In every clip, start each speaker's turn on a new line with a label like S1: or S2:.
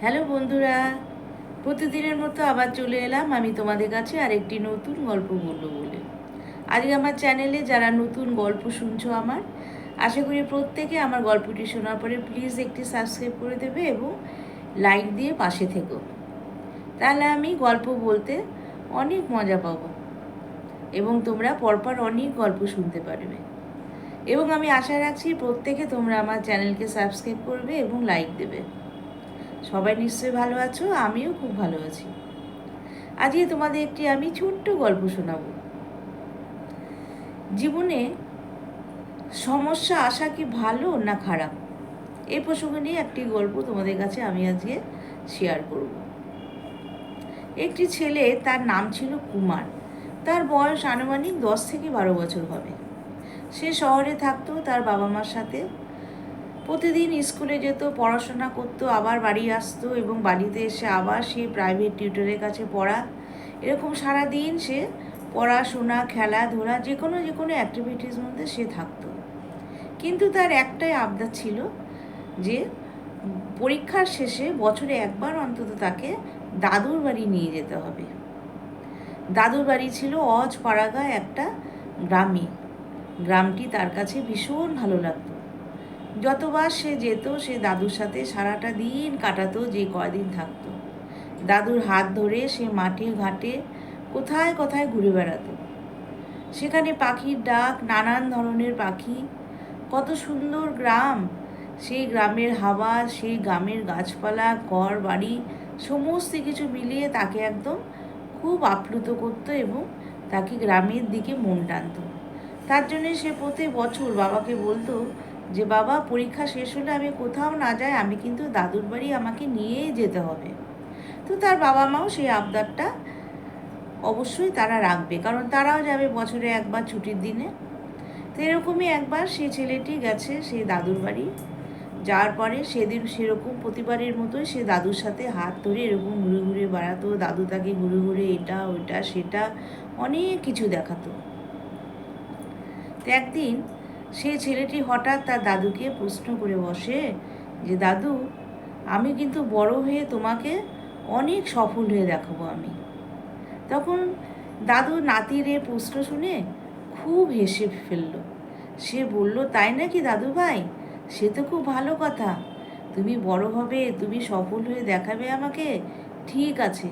S1: Hello বন্ধুরা, প্রতিদিনের মতো আবার চলে এলাম আমি তোমাদের কাছে আরেকটি নতুন গল্প বলব বলে। আজকে আমার চ্যানেলে যারা নতুন গল্প শুনছো আমার, আশা করি প্রত্যেকে আমার গল্পটি শোনার পরে প্লিজ একটি সাবস্ক্রাইব করে দেবে এবং লাইক দিয়ে পাশে থেকো। তাহলে আমি গল্প বলতে অনেক মজা পাবো এবং তোমরা পরপর অনেক গল্প শুনতে পারবে। এবং আমি আশা রাখছি প্রত্যেকে তোমরা আমার চ্যানেলকে সাবস্ক্রাইব করবে এবং লাইক দেবে। সবাই নিশ্চয়ই ভালো আছো, আমিও খুব ভালো আছি। আজকে তোমাদের একটি আমি ছোট্ট গল্প শোনাব। জীবনে সমস্যা আসা কি ভালো না খারাপ? এই প্রসঙ্গে নিয়ে একটি গল্প তোমাদের কাছে আমি আজকে শেয়ার করব। একটি ছেলে, তার নাম ছিল কুমার। তার বয়স আনুমানিক দশ থেকে বারো বছর হবে। সে শহরে থাকতো, তার বাবা মার সাথে। প্রতিদিন স্কুলে যেত, পড়াশোনা করতো, আবার বাড়ি আসতো এবং বাড়িতে এসে আবার সে প্রাইভেট টিউটরের কাছে পড়া। এরকম সারা দিন সে পড়াশোনা, খেলাধুলা যে কোনো যে কোনো অ্যাক্টিভিটিস মধ্যে সে থাকতো। কিন্তু তার একটাই আবদার ছিল যে, পরীক্ষার শেষে বছরে একবার অন্তত তাকে দাদুর বাড়ি নিয়ে যেতে হবে। দাদুর বাড়ি ছিল অজ পাড়াগা একটা গ্রামে। গ্রামটি তার কাছে ভীষণ ভালো লাগতো। যতবার সে যেত, সে দাদুর সাথে সারাটা দিন কাটাতো, যে কয়দিন থাকতো। দাদুর হাত ধরে সে মাঠে ঘাটে কোথায় কোথায় ঘুরে বেড়াতো। সেখানে পাখির ডাক, নানান ধরনের পাখি, কত সুন্দর গ্রাম। সেই গ্রামের হাওয়া, সেই গ্রামের গাছপালা, ঘর, বাড়ি, সমস্ত কিছু মিলিয়ে তাকে একদম খুব আপ্লুত করতো এবং তাকে গ্রামের দিকে মন টানতো। তার জন্যে সে প্রতি বছর বাবাকে বলতো যে, বাবা, পরীক্ষা শেষ হলে আমি কোথাও না যাই, আমি কিন্তু দাদুর বাড়ি আমাকে নিয়েই যেতে হবে। তো তার বাবা মাও সেই আবদারটা অবশ্যই তারা রাখবে, কারণ তারাও যাবে বছরে একবার ছুটির দিনে। তো এরকমই একবার সেই ছেলেটি গেছে সেই দাদুর বাড়ি। যাওয়ার পরে সেদিন সেরকম প্রতিবারের মতোই সে দাদুর সাথে হাত ধরে এরকম ঘুরে ঘুরে বেড়াতো, দাদু তাকে ঘুরে ঘুরে এটা, ওইটা, সেটা, অনেক কিছু দেখাতো। তো একদিন সেই ছেলেটি হঠাৎ তার দাদুকে প্রশ্ন করে বসে যে, দাদু, আমি কিন্তু বড় হয়ে তোমাকে অনেক সফল হয়ে দেখাবো আমি। তখন দাদু নাতির এ প্রশ্ন শুনে খুব হেসে ফেলল। সে বলল, তাই নাকি দাদু ভাই? সে তো খুব ভালো কথা। তুমি বড় হবে, তুমি সফল হয়ে দেখাবে আমাকে? ঠিক আছে,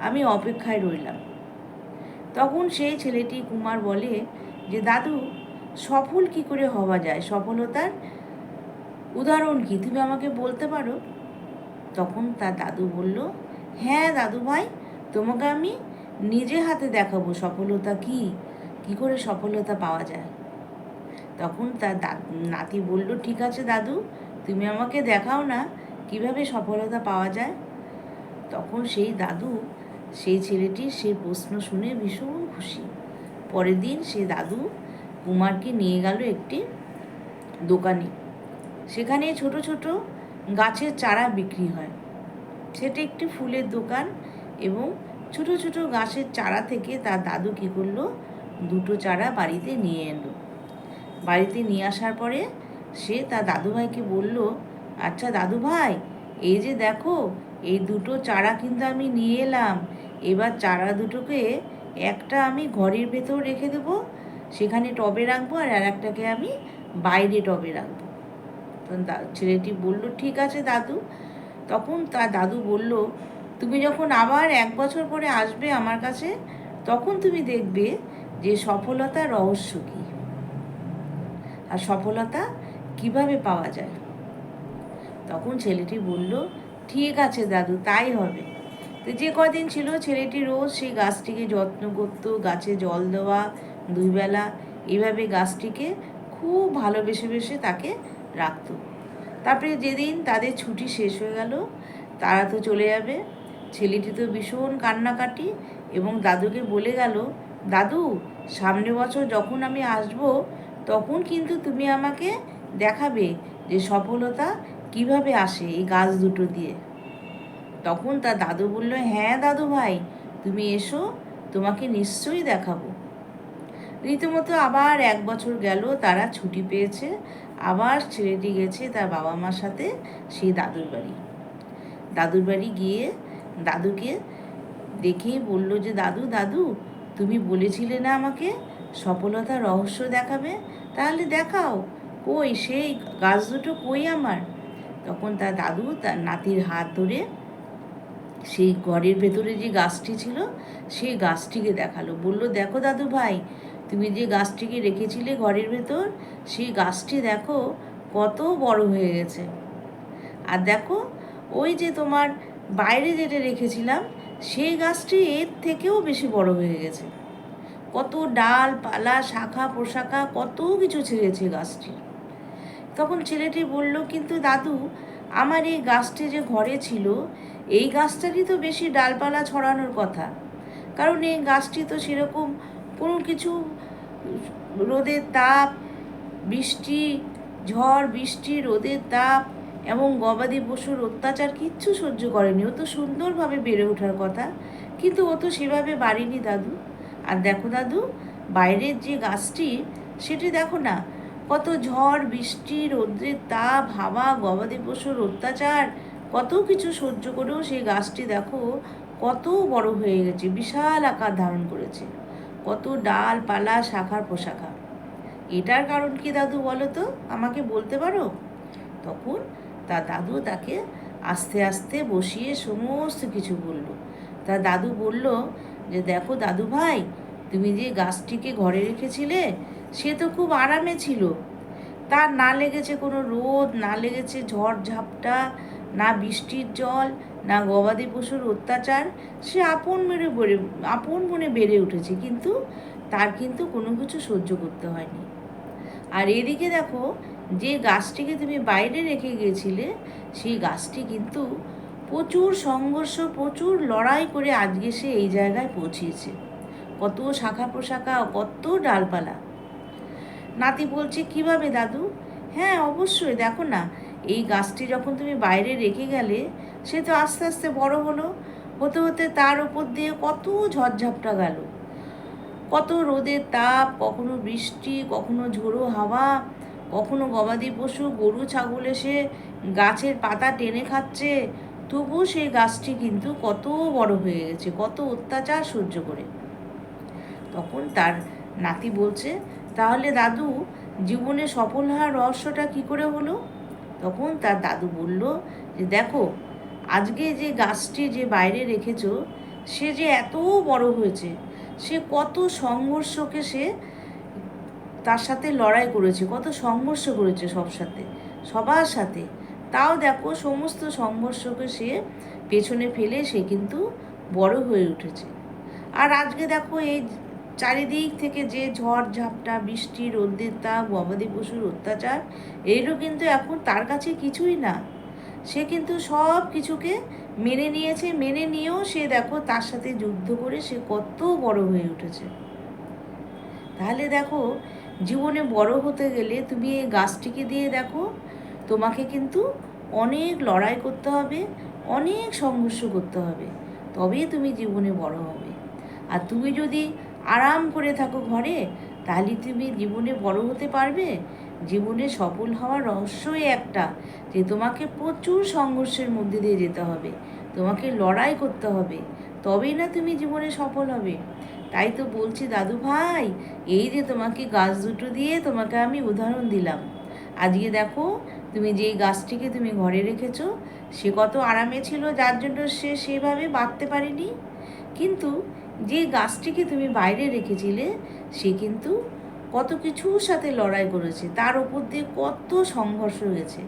S1: আমি অপেক্ষায় রইলাম। তখন সেই ছেলেটি কুমার বলে যে, দাদু সফল কি করে হওয়া যায়? সফলতার উদাহরণ কি? তুমি আমাকে বলতে পারো? তখন তার দাদু বলল হ্যাঁ দাদু ভাই, তোমাকে আমি নিজে হাতে দেখাবো সফলতা কি? কি করে সফলতা পাওয়া যায়? তখন তার নাতি বলল, ঠিক আছে দাদু, তুমি আমাকে দেখাও না কীভাবে সফলতা পাওয়া যায়? তখন সেই দাদু, সেই ছেলেটির সেই প্রশ্ন শুনে ভীষণ খুশি। পরের দিন সে দাদু কুমারকে নিয়ে গেল একটি দোকানে। সেখানে ছোট ছোট গাছের চারা বিক্রি হয়। সেটা একটি ফুলের দোকান এবং ছোট ছোট গাছের চারা থেকে তার দাদু কী করল? দুটো চারা বাড়িতে নিয়ে এলো। বাড়িতে নিয়ে আসার পরে সে তার দাদুভাইকে বলল আচ্ছা দাদু ভাই এই যে দেখো, এই দুটো চারা কিন্তু আমি নিয়ে এলাম। এবার চারা দুটোকে একটা আমি ঘরের ভেতর রেখে দেবো সেখানে টবে রাখব আর আর একটাকে আমি বাইরে টবে রাখব। তখন ছেলেটি বলল, ঠিক আছে দাদু। তখন তার দাদু বলল, তুমি যখন আবার এক বছর পরে আসবে আমার কাছে, তখন তুমি দেখবে যে সফলতার রহস্য কী আর সফলতা কীভাবে পাওয়া যায়? তখন ছেলেটি বলল, ঠিক আছে দাদু, তাই হবে। তো যে কদিন ছিল ছেলেটি রোজ সেই গাছটিকে যত্ন করতো, গাছে জল দেওয়া দুই বেলা এইভাবে গাছটিকে খুব ভালোবেসে বেসে তাকে রাখতো। তারপরে যেদিন তাদের ছুটি শেষ হয়ে গেল, তারা তো চলে যাবে। ছেলেটি তো ভীষণ কান্নাকাটি এবং দাদুকে বলে গেল, দাদু সামনে বছর যখন আমি আসব, তখন কিন্তু তুমি আমাকে দেখাবে যে সফলতা কীভাবে আসে এই গাছ দুটো দিয়ে। তখন তার দাদু বলল হ্যাঁ দাদু ভাই তুমি এসো, তোমাকে নিশ্চয়ই দেখাবো। রীতিমতো আবার এক বছর গেল, তারা ছুটি পেয়েছে। আবার ছেলেটি গেছে তার বাবা মার সাথে, সেই দাদুর বাড়ি। দাদুর বাড়ি গিয়ে দাদুকে দেখেই বলল যে, দাদু দাদু, তুমি বলেছিলে না আমাকে? সফলতার রহস্য দেখাবে? তাহলে দেখাও, কই সেই গাছ দুটো কই আমার? তখন তার দাদু, তার নাতির হাত ধরে সেই ঘরের ভেতরে যে গাছটি ছিল, সেই গাছটিকে দেখাল। বলল, দেখো দাদু ভাই তুমি যে গাছটিকে রেখেছিলে ঘরের ভেতর, সেই গাছটি দেখো কত বড় হয়ে গেছে। আর দেখো, ওই যে তোমার বাইরে যেটা রেখেছিলাম, সেই গাছটি এর থেকেও বেশি বড় হয়ে গেছে। কত ডাল, পালা, শাখা, পোশাখা, কত কিছু ছেড়েছে গাছটি। তখন ছেলেটি বলল, কিন্তু দাদু, আমার এই গাছটি যে ঘরে ছিল, এই গাছটারই তো বেশি ডালপালা ছড়ানোর কথা। কারণ এই গাছটি তো সেরকম কোনো কিছু রোদের তাপ, বৃষ্টি, ঝড়, বৃষ্টি, রোদের তাপ এবং গবাদি পশুর অত্যাচার কিচ্ছু সহ্য করেনি। ও তো সুন্দরভাবে বেড়ে ওঠার কথা, কিন্তু ও তো সেভাবে বাড়িনি দাদু। আর দেখো দাদু, বাইরের যে গাছটি, সেটি দেখো না, কত ঝড়, বৃষ্টি রৌদ্রের তাপ, হাওয়া, গবাদি পশুর অত্যাচার, কত কিছু সহ্য করেও সেই গাছটি দেখো কত বড় হয়ে গেছে, বিশাল আকার ধারণ করেছে। কত ডাল পালা শাখার পোশাখা এটার কারণ কি দাদু বলো তো? আমাকে বলতে পারো? তখন তার দাদু তাকে আস্তে আস্তে বসিয়ে সমস্ত কিছু বলল। তার দাদু বলল যে, দেখো দাদু ভাই, তুমি যে গাছটিকে ঘরে রেখেছিলে, সে তো খুব আরামে ছিল। তার না লেগেছে কোনো রোদ, না লেগেছে ঝড় ঝাপটা না বৃষ্টির জল না গবাদি পশুর অত্যাচার, সে আপন মেরে বেড়ে আপন মনে বেড়ে উঠেছে, কিন্তু তার কিন্তু কোনো কিছু সহ্য করতে হয়নি। আর এদিকে দেখো, যে গাছটিকে তুমি বাইরে রেখে গিয়েছিলে, সেই গাছটি কিন্তু প্রচুর সংঘর্ষ, প্রচুর লড়াই করে আজকে সে এই জায়গায় পৌঁছিয়েছে কত শাখা প্রশাখা, কত ডালপালা। নাতি বলছে, কীভাবে দাদু? হ্যাঁ অবশ্যই, দেখো না এই গাছটি যখন তুমি বাইরে রেখে গেলে, সে তো আস্তে আস্তে বড় হলো। হতে হতে তার ওপর দিয়ে কত ঝড়ঝাপটা গেল। কত রোদের তাপ, কখনো বৃষ্টি, কখনো ঝোড়ো হাওয়া, কখনো গবাদি পশু, গরু, ছাগল এসে গাছের পাতা টেনে খাচ্ছে। তবুও সেই গাছটি কিন্তু কত বড় হয়ে গেছে, কত অত্যাচার সহ্য করে। তখন তার নাতি বলছে, তাহলে দাদু, জীবনে সফল হওয়ার রহস্যটা কি করে হলো? তখন তার দাদু বলল যে, দেখো, আজকে যে গাছটি যে বাইরে রেখেছ, সে যে এত বড় হয়েছে, সে কত সংঘর্ষকে সে তার সাথে লড়াই করেছে, কত সংঘর্ষ করেছে সব সাথে, সবার সাথে। তাও দেখো, সমস্ত সংঘর্ষকে সে পেছনে ফেলে সে কিন্তু বড় হয়ে উঠেছে। আর আজকে দেখো, এই চারিদিক থেকে যে ঝড় ঝাপটা, বৃষ্টি রোদ্রের তাপ গবাদি পশুর অত্যাচার এইগুলো কিন্তু এখন তার কাছে কিছুই না। সে কিন্তু সব কিছুকে মেনে নিয়েছে, মেনে নিয়েও সে দেখো তার সাথে যুদ্ধ করে সে কত বড় হয়ে উঠেছে। তাহলে দেখো, জীবনে বড় হতে গেলে তুমি এই গাছটিকে দিয়ে দেখো, তোমাকে কিন্তু অনেক লড়াই করতে হবে, অনেক সংঘর্ষ করতে হবে, তবেই তুমি জীবনে বড় হবে। আর তুমি যদি আরাম করে থাকো ঘরে, তাহলে তুমি জীবনে বড় হতে পারবে। জীবনে সফল হওয়ার রহস্যই একটা, যে তোমাকে প্রচুর সংঘর্ষের মধ্যে দিয়ে যেতে হবে, তোমাকে লড়াই করতে হবে, তবেই না তুমি জীবনে সফল হবে। তাই তো বলছি দাদু ভাই, এই যে তোমাকে গাছ দুটো দিয়ে তোমাকে আমি উদাহরণ দিলাম। আজকে দেখো, তুমি যেই গাছটিকে তুমি ঘরে রেখেছো, সে কত আরামে ছিল, যার জন্য সে সেভাবে বাঁধতে পারেনি। কিন্তু যে গাছটিকে তুমি বাইরে রেখেছিলে, সে কিন্তু কত কিছুর সাথে লড়াই করেছে। তার ওপর দিয়ে কত সংঘর্ষ হয়েছে।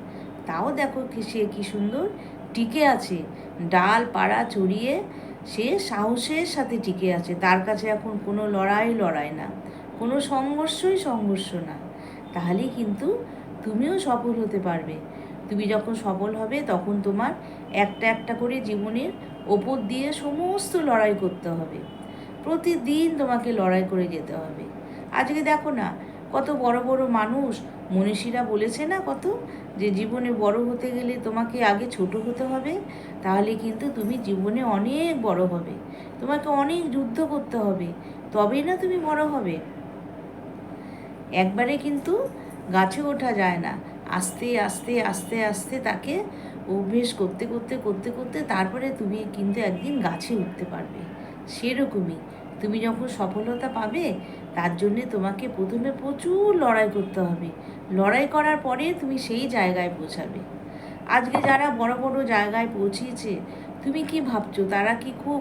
S1: তাও দেখো কি সে কি সুন্দর টিকে আছে। ডাল পাড়া চড়িয়ে সে সাহসের সাথে টিকে আছে। তার কাছে এখন কোনো লড়াই লড়াই না, কোনো সংঘর্ষই সংঘর্ষ না। তাহলে কিন্তু তুমিও সফল হতে পারবে। তুমি যখন সফল হবে, তখন তোমার একটা একটা করে জীবনের ওপর দিয়ে সমস্ত লড়াই করতে হবে। প্রতিদিন তোমাকে লড়াই করে যেতে হবে। আজকে দেখো না, কত বড় বড় মানুষ, মনীষীরা বলেছে না কত, যে জীবনে বড় হতে গেলে তোমাকে আগে ছোট হতে হবে, তাহলে কিন্তু তুমি জীবনে অনেক বড় হবে। তোমাকে অনেক যুদ্ধ করতে হবে, তবেই না তুমি বড় হবে। একবারে কিন্তু গাছে ওঠা যায় না। আস্তে আস্তে আস্তে আস্তে তাকে অভ্যেস করতে করতে করতে করতে তারপরে তুমি কিন্তু একদিন গাছে উঠতে পারবে। সেরকমই। তুমি যখন সফলতা পাবে, তার জন্যে তোমাকে প্রথমে প্রচুর লড়াই করতে হবে। লড়াই করার পরে তুমি সেই জায়গায় পৌঁছাবে। আজকে যারা বড় বড় জায়গায় পৌঁছিয়েছে, তুমি কি ভাবছ তারা কি খুব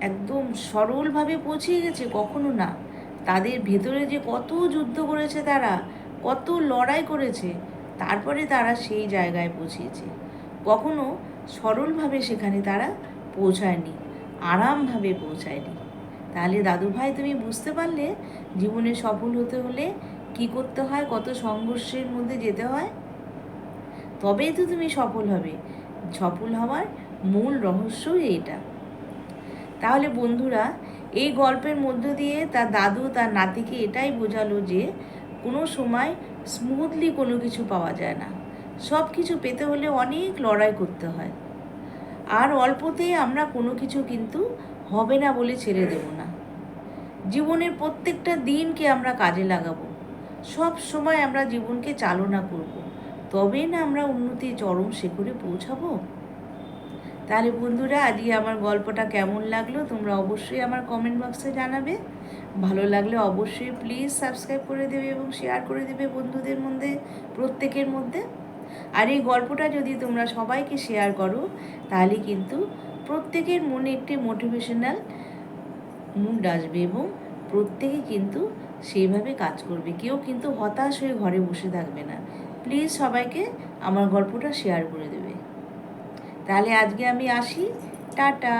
S1: একদম সরলভাবে পৌঁছিয়ে গেছে? কখনো না। তাদের ভেতরে যে কত যুদ্ধ করেছে তারা, কত লড়াই করেছে, তারপরে তারা সেই জায়গায় পৌঁছিয়েছে। কখনো সরলভাবে সেখানে তারা পৌঁছায়নি। আরামভাবে পৌঁছায়নি। তাহলে দাদু ভাই তুমি বুঝতে পারলে জীবনে সফল হতে হলে কি করতে হয়, কত সংঘর্ষের মধ্যে যেতে হয়? তবেই তো তুমি সফল হবে। সফল হওয়ার মূল রহস্যই এইটা। তাহলে বন্ধুরা, এই গল্পের মধ্য দিয়ে তার দাদু, তার নাতিকে এটাই বোঝালো যে কোনো সময় স্মুথলি কোনো কিছু পাওয়া যায় না। সব কিছু পেতে হলে অনেক লড়াই করতে হয়। আর অল্পতে আমরা কোনো কিছু কিন্তু হবে না বলে ছেড়ে দেব না। জীবনের প্রত্যেকটা দিনকে আমরা কাজে লাগাবো। সব সময় আমরা জীবনকে চালনা করব। তবে না আমরা উন্নতি চরম শেখরে পৌঁছাবো? তাহলে বন্ধুরা, আজকে আমার গল্পটা কেমন লাগল তোমরা অবশ্যই আমার কমেন্ট বক্সে জানাবে। ভালো লাগলে অবশ্যই প্লিজ সাবস্ক্রাইব করে দেবে এবং শেয়ার করে দেবে বন্ধুদের মধ্যে, প্রত্যেকের মধ্যে। আর এই গল্পটা যদি তোমরা সবাইকে শেয়ার করো, তাহলে কিন্তু প্রত্যেকের মনে একটি মোটিভেশনাল মুড আসবে এবং প্রত্যেকে কিন্তু সেইভাবে কাজ করবে। কেউ কিন্তু হতাশ হয়ে ঘরে বসে থাকবে না। প্লিজ সবাইকে আমার গল্পটা শেয়ার করে দেবে। তাহলে আজকে আমি আসি। টাটা!